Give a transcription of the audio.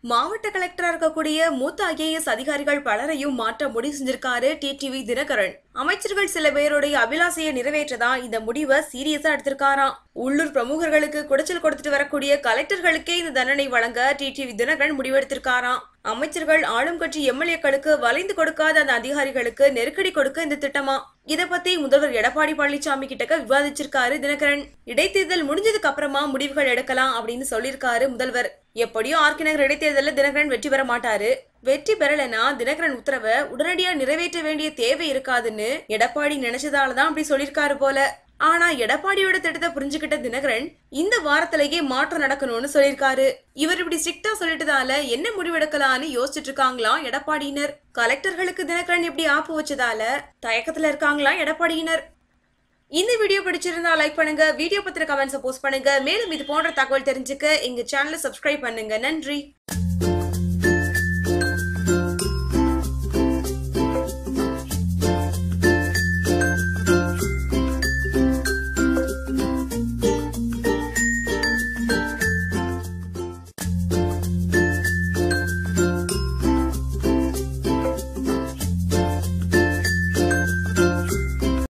மாவட்ட கலெக்டரா இருக்கக்கூடிய மூத்த ஐஏஎஸ் அதிகாரிகள் பலரையும் மாற்ற முடிவு செஞ்சிருக்காரு டிடிவி தினகரன். அமைச்சர்கள் சில பேருடைய அபிலாசையை நிறைவேற்றதா இந்த முடிவை சீரியஸா எடுத்திருக்காராம். உள்ளூர் பிரமுகர்களுக்கு குடைச்சல் கொடுத்துட்டு வரக்கூடிய கலெக்டர்களுக்கே இந்த தண்டனை வழங்க டிடிவி தினகரன் முடிவெடுத்திருக்காராம். அமைச்சர்கள் ஆளும் கட்சி எம்எல்ஏக்களுக்கு வளைந்து கொடுக்காத அந்த அதிகாரிகளுக்கு நெருக்கடி கொடுக்க இந்த திட்டமா? இத பத்தி முதல்வர் எடப்பாடி பழனிசாமி கிட்டக்க விவாதிச்சிருக்காரு தினகரன். இடைத்தேர்தல் முடிஞ்சதுக்கு அப்புறமா முடிவுகள் எடுக்கலாம் அப்படின்னு சொல்லியிருக்காரு முதல்வர். எப்படியோ ஆர்கி நகர் இடைத்தேர்தலில் தினகரன் வெற்றி பெற மாட்டாரு. வெற்றி பெறலைன்னா தினகரன் உத்தரவை உடனடியா நிறைவேற்ற வேண்டிய தேவை இருக்காதுன்னு எடப்பாடி நினைச்சதாலதான் அப்படி சொல்லியிருக்காரு போல. ஆனா எடப்பாடியோட திட்டத்தை புரிஞ்சுக்கிட்ட தினகரன் இந்த வாரத்திலேயே மாற்றம் நடக்கணும்னு சொல்லியிருக்காரு. இவர் இப்படி ஸ்ட்ரிக்டா சொல்லிட்டதால என்ன முடிவெடுக்கலாம்னு யோசிச்சுட்டு இருக்காங்களா எடப்பாடியினர்? கலெக்டர்களுக்கு தினகரன் இப்படி ஆப்பு வச்சதால தயக்கத்துல இருக்காங்களாம் எடப்பாடியினர்? இந்த வீடியோ பிடிச்சிருந்தா லைக் பண்ணுங்க வீடியோ பத்திர கமெண்ட்ஸை போஸ்ட் பண்ணுங்க. மேலும் இது போன்ற தகவல் தெரிஞ்சுக்க எங்க சேனலை சப்ஸ்கிரைப் பண்ணுங்க. நன்றி.